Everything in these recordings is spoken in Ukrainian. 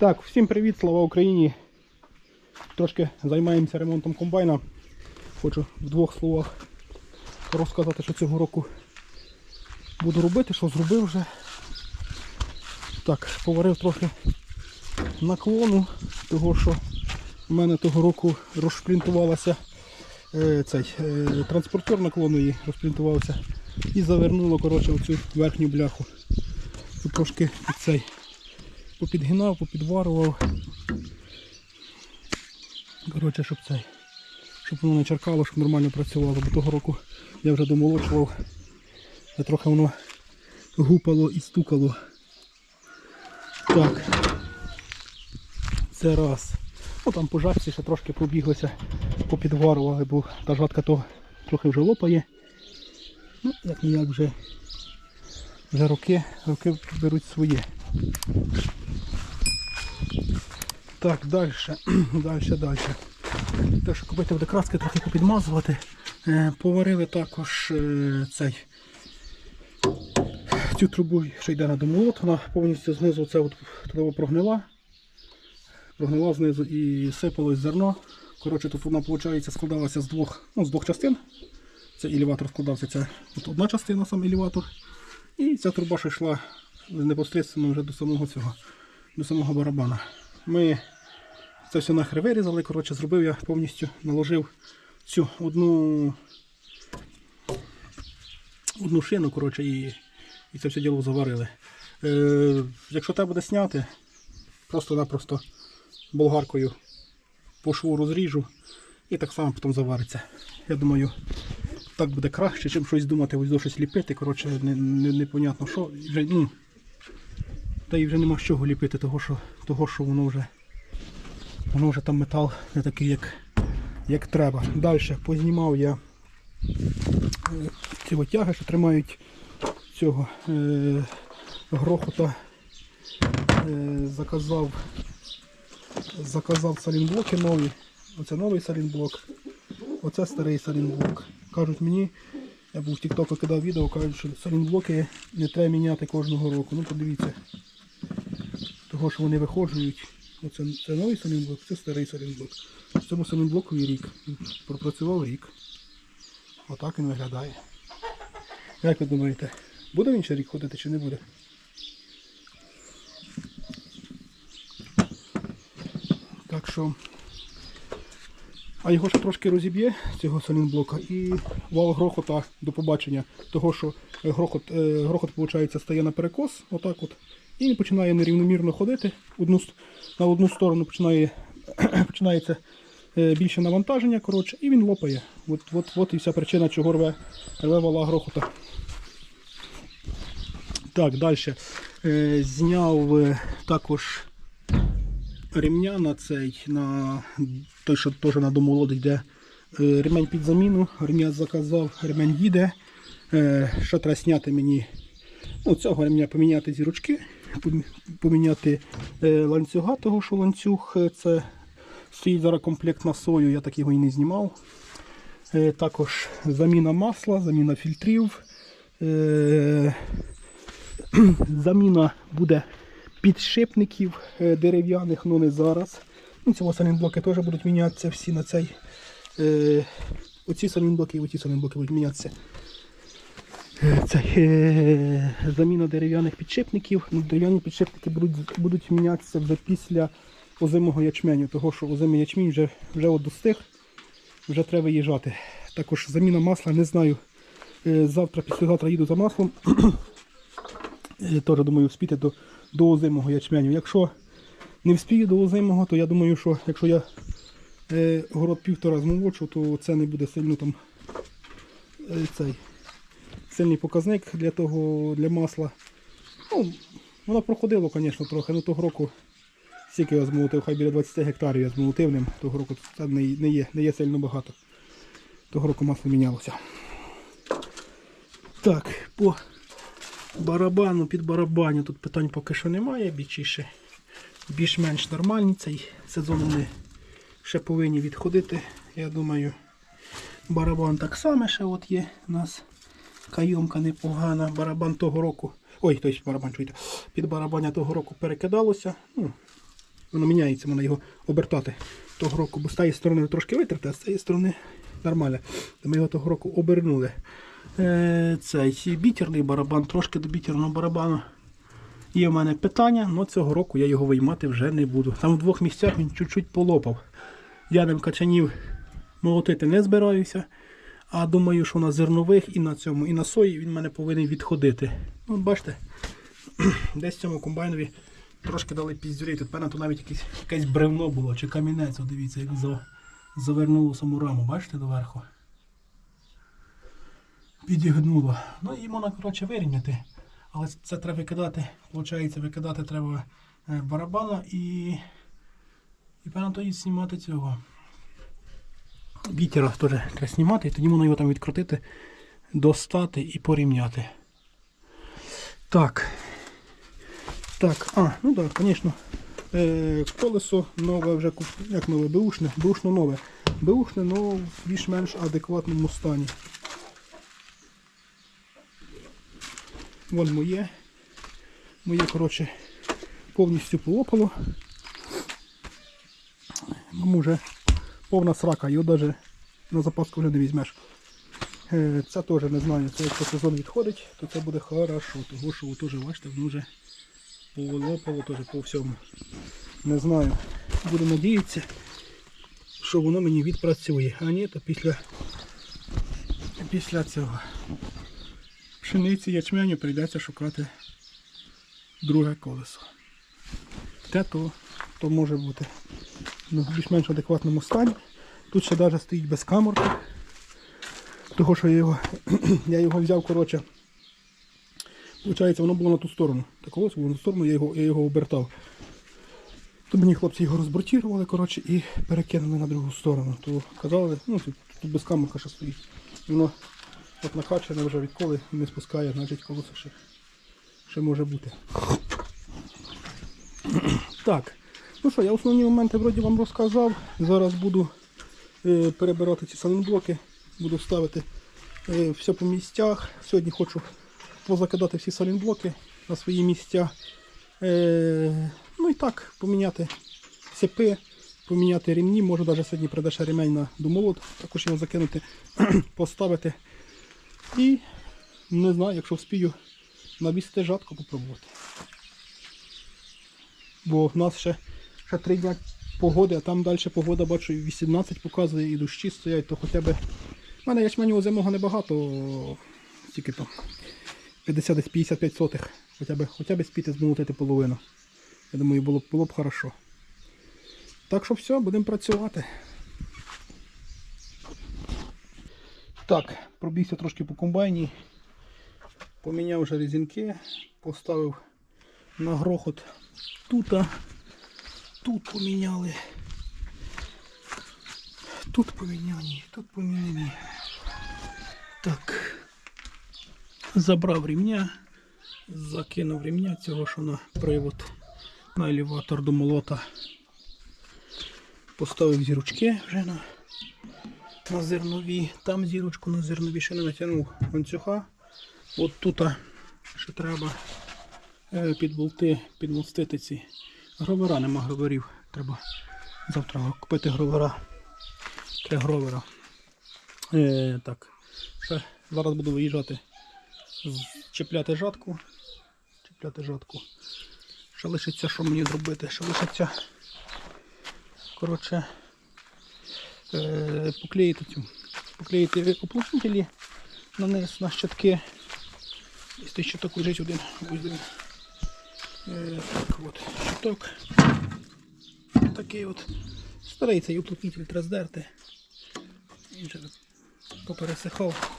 Так, всім привіт, слава Україні. Трошки займаємося ремонтом комбайна. Хочу в двох словах розказати, що цього року буду робити, що зробив вже. Так, поварив трохи наклону, того що в мене того року розшплінтувалася е, цей е, транспортер наклону її розплінтувався і завернуло коротше, оцю верхню бляху. Тут трошки цей попідгинав, попідварував. Коротше, щоб цей, щоб воно не черкало, щоб нормально працювало, бо того року я вже домолочував, а трохи воно гупало і стукало. Так. Це раз. Ну там по жатці ще трошки пробіглося, попідварували, бо та жатка то трохи вже лопає. Ну, як ніяк вже, вже роки, роки беруть своє. Так, далі, далі, далі. Те, що купити буде краски, трохи попідмазувати. Е, поварили також е, цей цю трубу, що йде на домолот, вона повністю знизу це от туди прогнила. Прогнила знизу і сипалось зерно. Коротше, тут вона виходить, складалася з двох, ну, з двох частин. Це елеватор складався, це одна частина, сам елеватор. І ця труба ще йшла непосередньо вже до самого цього, до самого барабана. Ми це все нахер вирізали, коротше, зробив я повністю, наложив цю одну одну шину, коротше, і, і це все діло заварили. Е, якщо треба буде зняти, просто-напросто болгаркою по шву розріжу і так само потім завариться. Я думаю, так буде краще, чим щось думати, ось до щось ліпити. Коротше, не, не, непонятно що. Вже, ну, та і вже нема з чого ліпити, того що, того, що воно вже воно вже там метал не такий, як, як треба. Далі познімав я е, ці тяги, що тримають цього е, грохота. Е, заказав заказав салінблоки нові. Оце новий салінблок. Оце старий салінблок. Кажуть мені, я був в TikTok кидав відео, кажуть, що салінблоки не треба міняти кожного року. Ну подивіться. Того, що вони виходжують. Оце це новий салінблок, це старий салінблок. В цьому салінблокові рік. Пропрацював рік. Отак він виглядає. Як ви думаєте, буде він ще рік ходити чи не буде? Так що. А його ще трошки розіб'є цього салінблока і вал грохота до побачення. Того, що грохот, е, грохот виходить, стає на перекос, отак от, і він починає нерівномірно ходити. Одну, на одну сторону починає, починається е, більше навантаження, коротше, і він лопає. От, от, от і вся причина, чого рве, рве вала грохота. Так, далі. Е, зняв е, також ремня на цей, на той, що теж на домолод йде. Ремень під заміну, ремня заказав, ремень їде. Що треба зняти мені? Ну, цього ремня поміняти зірочки, помі- поміняти е, ланцюга, того що ланцюг е, це стоїть зараз комплект на сою, я так його і не знімав. Е, Також заміна масла, заміна фільтрів. Заміна буде підшипників дерев'яних, але не зараз. Ну, ці салінблоки теж будуть мінятися всі на цей. Оці салінблоки і оці салінблоки будуть мінятися. Це е, заміна дерев'яних підшипників. Дерев'яні підшипники будуть, будуть мінятися вже після озимого ячменю, того що озимий ячмінь вже, вже достиг, вже треба виїжджати. Також заміна масла, не знаю. Е, Завтра, післязавтра їду за маслом. Е, Теж думаю вспіти до, до озимого ячменю. Якщо не вспію до озимого, то я думаю, що якщо я е, город півтора змолочу, то це не буде сильно там е, цей сильний показник для того для масла. Ну, воно проходило, звісно, трохи. Ну того року скільки я змолотив, хай біля 20 гектарів я змолотив ним. Того року це не, не, є, не є сильно багато. Того року масло мінялося. Так, по барабану під барабаню тут питань поки що немає, більше більш-менш нормальні. Цей сезон вони ще повинні відходити. Я думаю, барабан так само ще от є у нас. Кайомка непогана. Барабан того року. Ой, тобто барабан чуєте. Під барабаня того року перекидалося. Ну, воно міняється, можна його обертати того року, бо з тієї сторони трошки витерте, а з цієї сторони нормально. Ми його того року обернули. Е, цей бітерний барабан, трошки до бітерного барабану. Є в мене питання, але цього року я його виймати вже не буду. Там в двох місцях він чуть-чуть полопав. Я ним качанів молотити не збираюся. А думаю, що на зернових і на цьому, і на сої він мене повинен відходити. Ну, бачите, десь цьому комбайнові трошки дали піздюрі. Тут певно, то навіть якесь, якесь бревно було чи камінець. Дивіться, як за, завернуло саму раму, бачите доверху. Підігнуло. Ну і можна, коротше, вирівняти. Але це треба викидати. Получається, викидати треба е, барабана і. І певно тоді знімати цього. Вітера теж треба знімати, і тоді можна його там відкрутити, достати і порівняти. Так. Так, а, ну так, звісно. Е, колесо нове вже як нове, беушне, беушно нове. Беушне, але в більш-менш адекватному стані. Вон моє. Моє, коротше, повністю полопало. Вже повна срака, його навіть на запаску вже не візьмеш. Е, Це теж не знаю, це якщо сезон відходить, то це буде хорошо. Того що теж бачите, воно вже полопало теж по всьому. Не знаю. Буду надіятися, що воно мені відпрацює. А ні, то після, після цього пшениці ячменю прийдеться шукати друге колесо. Те то, то може бути в більш-менш адекватному стані. Тут ще навіть стоїть без камерки. Того, що я його, я його взяв, коротше. Получається, воно було на ту сторону. Так ось було на ту сторону, я його, я його обертав. То мені хлопці його розбортірували, коротше, і перекинули на другу сторону. То казали, ну тут, тут без камерка ще стоїть. Воно от накачане вже відколи не спускає, значить колесо ще, ще може бути. Так. Ну що, я основні моменти вроді вам розказав. Зараз буду е, перебирати ці саленблоки, буду ставити е, все по місцях. Сьогодні хочу позакидати всі саленблоки на свої місця. Е, ну і так, поміняти цепи, поміняти ремні. Може навіть сьогодні прийде ще ремень на домолот, також його закинути, поставити. І не знаю, якщо вспію навісти жатку попробувати. Бо в нас ще, ще 3 дня погоди, а там далі погода, бачу, 18 показує і дощі стоять, то хоча б. У мене ячменю озимого небагато, тільки то 50 десь 55 сотих. Хоча б, хоча б спіти змолотити половину. Я думаю, було, б- було б хорошо. Так що все, будемо працювати. Так, пробігся трошки по комбайні. Поміняв вже резинки, поставив на грохот тут, а тут поміняли. Тут поміняні, тут поміняні. Так. Забрав рівня, закинув рівня цього, що на привод на елеватор до молота. Поставив зірочки вже на, на зернові. Там зірочку на зернові ще не натягнув ланцюга. От тут ще треба е, під болти підмостити ці гровера, нема гроверів. Треба завтра купити гровера. Три гровера. Е, так. Зараз буду виїжджати, чіпляти жатку. Чіпляти жатку. Ще лишиться, що мені зробити? Ще лишиться. Коротше. Е, поклеїти цю. Поклеїти оплотнителі на низ, на щитки. Ось цей щиток лежить один. Один. Так от, щиток. Такий от. Старий цей уплотнитель треба здерти. Він вже попересихав.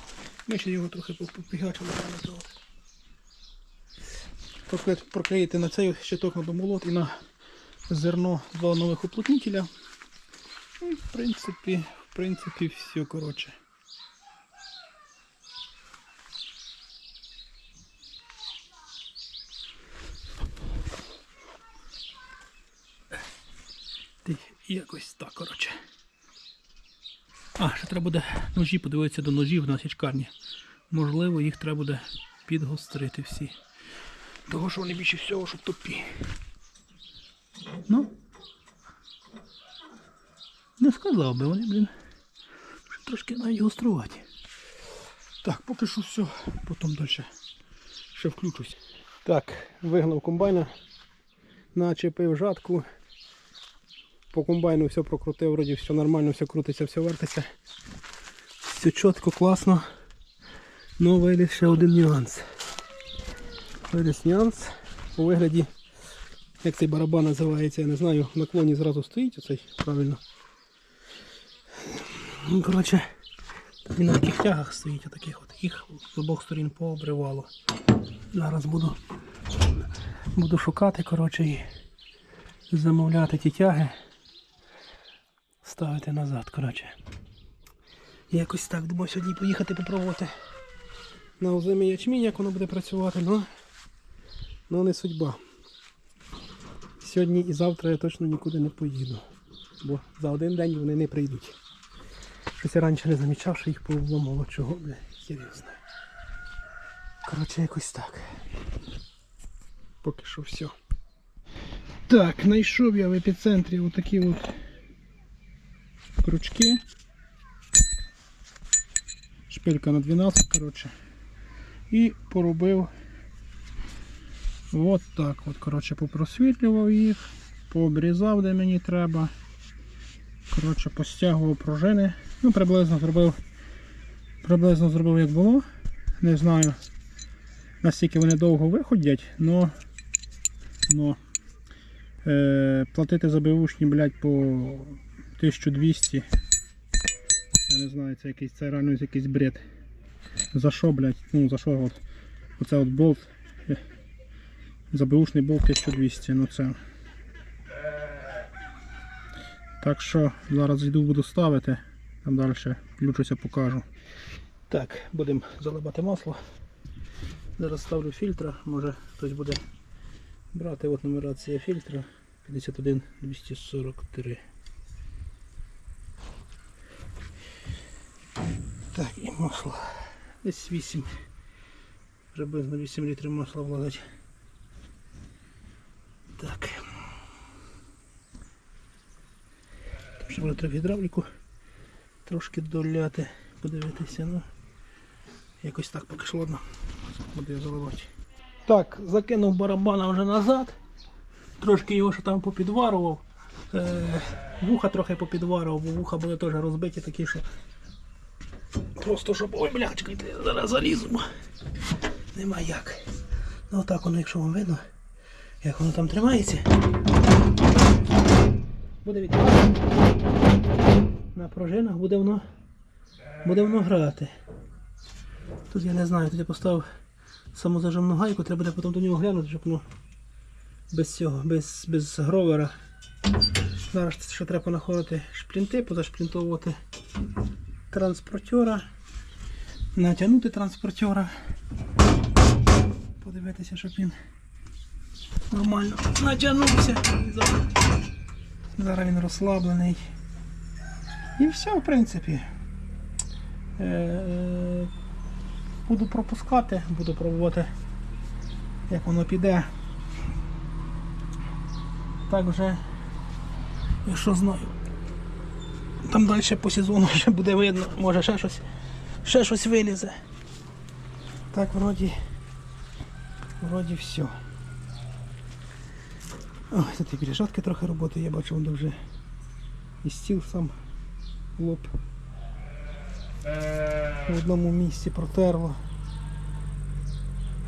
Ми ще його трохи попігачили. Проклеїти на цей щиток на домолот і на зерно два нових уплотнителя. Ну, І в принципі, в принципі, все, коротше. Ти якось так, коротше. А, ще треба буде ножі, подивитися до ножів на січкарні. Можливо, їх треба буде підгострити всі. Того, що вони більше всього, що тупі. Ну, сказав би, вони, блін, трошки навіть гострувати. Так, поки що все, потім далі ще включусь. Так, вигнав комбайна, начепив жатку. По комбайну все прокрутив, вроді все нормально, все крутиться, все вертиться. Все чітко, класно. Ну, виліз ще один нюанс. Виліз нюанс у вигляді, як цей барабан називається, я не знаю, в наклоні зразу стоїть оцей, правильно. Ну, коротше, він на таких тягах стоїть, отаких от. Їх з обох сторін пообривало. Зараз буду, буду шукати, коротше, і замовляти ті тяги. Ставити назад, коротше. Якось так думав сьогодні поїхати попробувати на озимий ячмінь, як воно буде працювати, ну, ну не судьба. Сьогодні і завтра я точно нікуди не поїду. Бо за один день вони не прийдуть. Щось я раніше не замічав, що їх повломало чого, бля, серйозно. Коротше, якось так. Поки що все. Так, знайшов я в епіцентрі отакі от крючки. Шпилька на 12, коротше. І поробив от так от, коротше, попросвітлював їх, пообрізав, де мені треба. Коротше, постягував пружини. Ну, приблизно зробив, приблизно зробив як було. Не знаю, наскільки вони довго виходять, но, но е, платити за беушні, блядь, по 1200. Я не знаю, це якийсь це реально якийсь бред. За що, блядь? Ну за що от, оце от болт. е, За беушний болт 1200, ну це. Так що зараз йду буду ставити, там далі включуся, покажу. Так, будемо заливати масло. Зараз ставлю фільтра, може хтось буде брати. От нумерація фільтра 51243. Так, і масло. Десь 8. Приблизно 8 літрів масла влагать. Так. Ще буде треба гідравліку трошки доляти, подивитися, ну якось так поки що ладно. Буду заливати. Так, закинув барабана вже назад. Трошки його ще там попідварував. Е, вуха трохи попідварував, бо вуха були теж розбиті такі, що просто щоб... Ой, бля, зараз заліземо. Нема як. Ну отак воно, якщо вам видно, як воно там тримається. Буде відкривати. На пружинах буде воно буде воно грати. Тут я не знаю, тут я поставив самозажимну гайку, треба буде потім до нього глянути, щоб воно без цього, без, без гровера. Зараз ще треба знаходити шплінти, позашплінтовувати транспортера, натягнути транспортера, подивитися, щоб він нормально натягнувся. Зараз він розслаблений. І все, в принципі. Е, Буду пропускати, буду пробувати, як воно піде. Так вже, якщо знаю. Там далі по сезону ще буде видно, може ще щось, ще щось вилізе. Так вроді, вроді все. Ой, тут і пережатки трохи роботи, я бачу, воно вже і стіл сам лоб в одному місці протерло.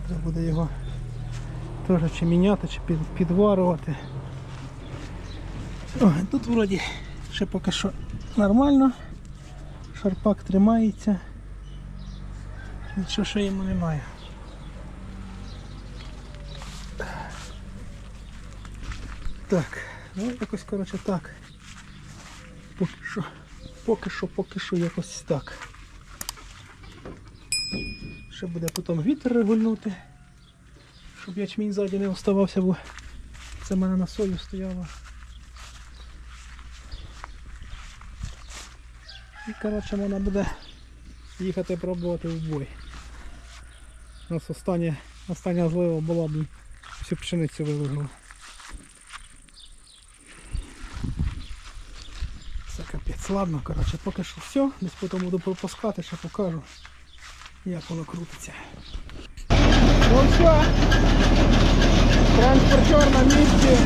Треба буде його теж чи міняти, чи під, підварювати. О, тут вроді ще поки що нормально. Шарпак тримається. Нічого ще йому немає. Так, ну якось коротше так. Поки що, поки що, поки що якось так. Ще буде потім вітер регульнути, щоб ячмінь ззаді не оставався, бо це в мене на сою стояло. І коротше вона буде їхати пробувати в бой. У нас остання, остання злива була, блін, всю пшеницю виложила. Це капець. Ладно, коротше, поки що все. Десь потім буду пропускати, ще покажу, як воно крутиться. Ну все. Транспортер на місці.